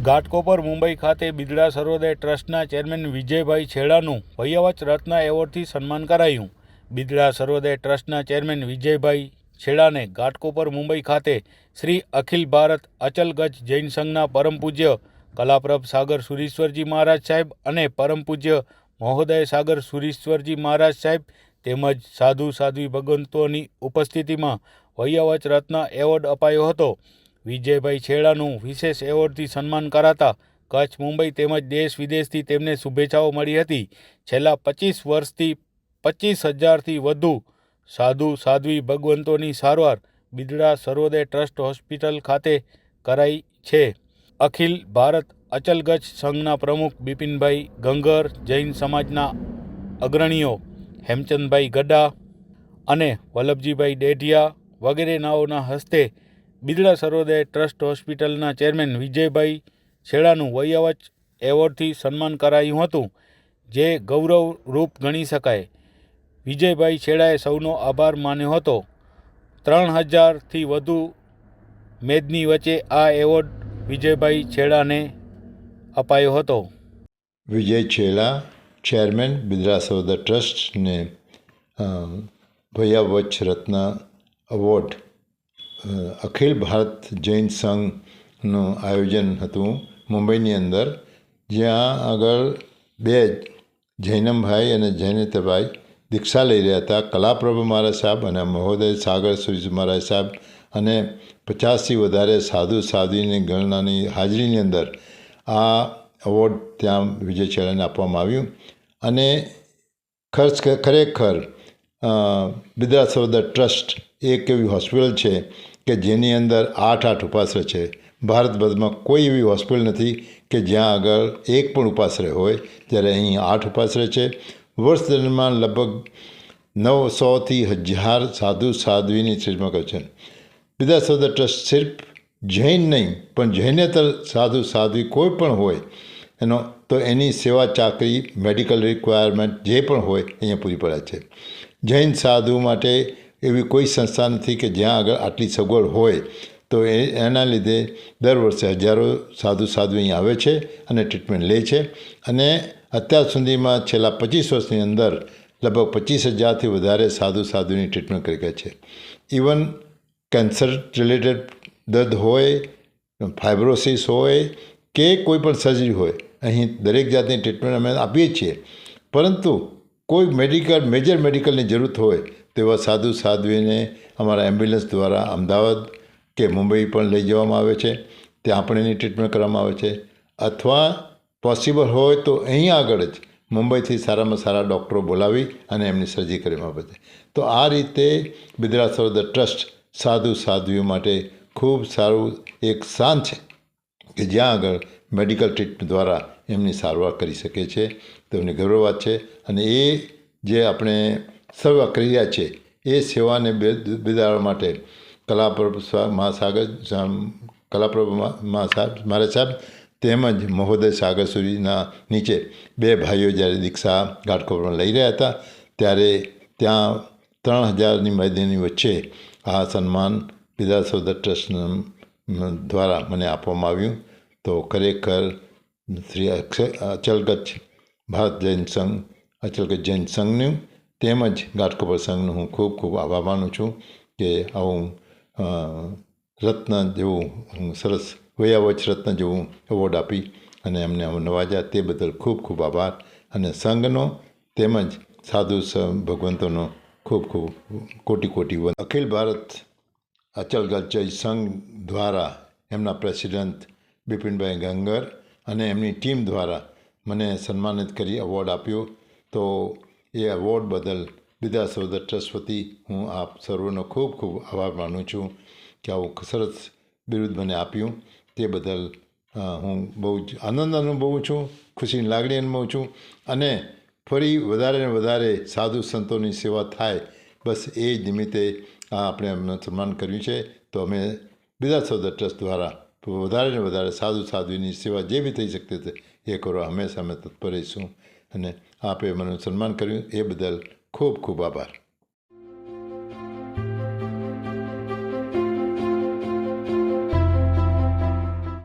ઘાટકોપર, મુંબઈ ખાતે બિદડા સર્વોદય ટ્રસ્ટના ચેરમેન વિજયભાઈ છેડાનું ભૈયાવચ રત્ન એવોર્ડથી સન્માન કરાયું. બિદડા સર્વોદય ટ્રસ્ટના ચેરમેન વિજયભાઈ છેડાને ઘાટકોપર, મુંબઈ ખાતે શ્રી અખિલ ભારત અચલ ગચ્છ જૈન સંઘના પરમ પૂજ્ય કલાપ્રભ સાગર સુરીશ્વરજી મહારાજ સાહેબ અને પરમ પૂજ્ય મહોદય સાગર સુરીશ્વરજી મહારાજ સાહેબ તેમજ સાધુ સાધ્વી ભગવંતોની ઉપસ્થિતિમાં વૈયાવચ રત્ન એવોર્ડ અપાયો હતો. વિજયભાઈ છેડાનું વિશેષ એવોર્ડથી સન્માન કરાતા કચ્છ, મુંબઈ તેમજ દેશ વિદેશથી તેમને શુભેચ્છાઓ મળી હતી. છેલ્લા પચીસ વર્ષથી પચીસ હજારથી વધુ સાધુ, સાધ્વી ભગવંતોની સારવાર બિદડા સર્વોદય ટ્રસ્ટ હોસ્પિટલ ખાતે કરાઈ છે. અખિલ ભારત અચલ ગચ્છ સંઘના પ્રમુખ બિપિનભાઈ ગંગર, જૈન સમાજના અગ્રણીઓ હેમચંદભાઈ ગડા અને વલ્લભજીભાઈ ડેઢિયા વગેરે નાઓના હસ્તે બિદડા સર્વોદય ટ્રસ્ટ હોસ્પિટલના ચેરમેન વિજયભાઈ છેડાનું વયવચ એવોર્ડથી સન્માન કરાયું હતું, જે ગૌરવરૂપ ગણી શકાય. વિજયભાઈ છેડાએ સૌનો આભાર માન્યો હતો. ત્રણ હજારથી વધુ મેદની વચ્ચે આ એવોર્ડ વિજયભાઈ છેડાને અપાયો હતો. વિજય છેડા, ચેરમેન બિદરા સૌદા ટ્રસ્ટને ભૈયાવચ રત્ન એવોર્ડ અખિલ ભારત જૈન સંઘનું આયોજન હતું મુંબઈની અંદર. જ્યાં આગળ બે જૈનમભાઈ અને જૈનતભાઈ દીક્ષા લઈ રહ્યા હતા. કલાપ્રભુ મહારાજ સાહેબ અને મહોદય સાગર સુરી મહારાજ સાહેબ અને પચાસથી વધારે સાધુ સાધ્વીની ગણનાની હાજરીની અંદર આ એવોર્ડ ત્યાં વિજય ચેડાને આપવામાં આવ્યું. અને ખર્ચ ખરેખર બિદ્રા સૌદર ટ્રસ્ટ એક એવી હોસ્પિટલ છે કે જેની અંદર આઠ આઠ ઉપાશ્રય છે. ભારતભરમાં કોઈ એવી હોસ્પિટલ નથી કે જ્યાં આગળ એક પણ ઉપાશ્રય હોય. જ્યારે અહીં આઠ ઉપાશ્રય છે. વર્ષ દરમિયાન લગભગ નવસોથી હજાર સાધુ સાધ્વીની શ્રીમાં કરે છે. બિદા સૌદર ટ્રસ્ટ સિર્ફ જૈન નહીં, પણ જૈનેતર સાધુ સાધ્વી કોઈ પણ હોય, એનો તો એની સેવા ચાકરી, મેડિકલ રિક્વાયરમેન્ટ જે પણ હોય, અહીંયા પૂરી પડે છે. જૈન સાધુ માટે એવી કોઈ સંસ્થા નથી કે જ્યાં આગળ આટલી સગવડ હોય, તો એ, એના લીધે દર વર્ષે હજારો સાધુ સાધુ અહીં આવે છે અને ટ્રીટમેન્ટ લે છે. અને અત્યાર સુધીમાં છેલ્લા પચીસ વર્ષની અંદર લગભગ પચીસ હજારથી વધારે સાધુ સાધુની ટ્રીટમેન્ટ કરી ગયા છે. ઇવન કેન્સર રિલેટેડ દર્દ હોય ફાઇબ્રોસિસ હોય કે કોઈ પણ સર્જરી હોય, અહીં દરેક જાતની ટ્રીટમેન્ટ અમે આપીએ છીએ. પરંતુ કોઈ મેડિકલ મેજર મેડિકલની જરૂરત હોય તેવા સાધુ સાધ્વીને અમારા એમ્બ્યુલન્સ દ્વારા અમદાવાદ કે મુંબઈ પણ લઈ જવામાં આવે છે. ત્યાં પણ એની ટ્રીટમેન્ટ કરવામાં આવે છે. અથવા પોસિબલ હોય તો અહીં આગળ જ મુંબઈથી સારામાં સારા ડૉક્ટરો બોલાવી અને એમની સર્જરી કરવામાં આવે છે તો આ રીતે બિદરા ધ ટ્રસ્ટ સાધુ સાધ્વીઓ માટે ખૂબ સારું એક સ્થાન છે કે જ્યાં આગળ મેડિકલ ટ્રીટમેન્ટ દ્વારા એમની સારવાર કરી શકે છે. તો એમની ગૌરવ વાત છે. અને એ જે આપણે કરી રહ્યા છે. એ સેવાને બે- બિરદાવવા માટે કલાપ્રભ મહાસાગર કલાપ્રભુ મહા- મહાસાહેબ મારા સાહેબ તેમજ મહોદય સાગરસુરીના નીચે બે ભાઈઓ જ્યારે દીક્ષા ઘાટકોપરમાં લઈ રહ્યા હતા, ત્યારે ત્યાં ત્રણ હજારની મૈદાની વચ્ચે આ સન્માન બિદા ટ્રસ્ટ દ્વારા મને આપવામાં આવ્યું. તો ખરેખર શ્રી અક્ષય અચલગચ્છ ભારત જૈન સંઘ અચલગચ્છ જૈન સંઘનું તેમજ ગાટકો સંઘનું હું ખૂબ ખૂબ આભાર માનું છું કે આવું રત્ન જેવું, સરસ વયાવચ રત્ન જેવું એવોર્ડ આપી અને એમને નવાજ્યા તે બદલ ખૂબ ખૂબ આભાર અને સંઘનો તેમજ સાધુ ભગવંતોનો ખૂબ ખૂબ કોટી કોટી. અખિલ ભારત અચલ ગચ્છ સંઘ દ્વારા એમના પ્રેસિડેન્ટ બિપિનભાઈ ગંગર અને એમની ટીમ દ્વારા મને સન્માનિત કરી એવોર્ડ આપ્યો તો એ એવોર્ડ બદલ બિદા સૌદર ટ્રસ્ટ વતી હું આપ સર્વનો ખૂબ ખૂબ આભાર માનું છું કે આવું સરસ બિરુદ મને આપ્યું. તે બદલ હું બહુ જ આનંદ અનુભવું છું, ખુશીની લાગણી અનુભવું છું અને ફરી વધારે ને વધારે સાધુ સંતોની સેવા થાય. બસ એ જ નિમિત્તે આપણે એમનું સન્માન કર્યું છે. તો અમે બીજા સૌદર ટ્રસ્ટ દ્વારા વધારે ને વધારે સાધુ સાધુની સેવા જે બી થઈ શકતી હતી એ કરવા હંમેશા અમે તત્પર રહીશું. અને આપે મને સન્માન કર્યું એ બદલ ખૂબ ખૂબ આભાર.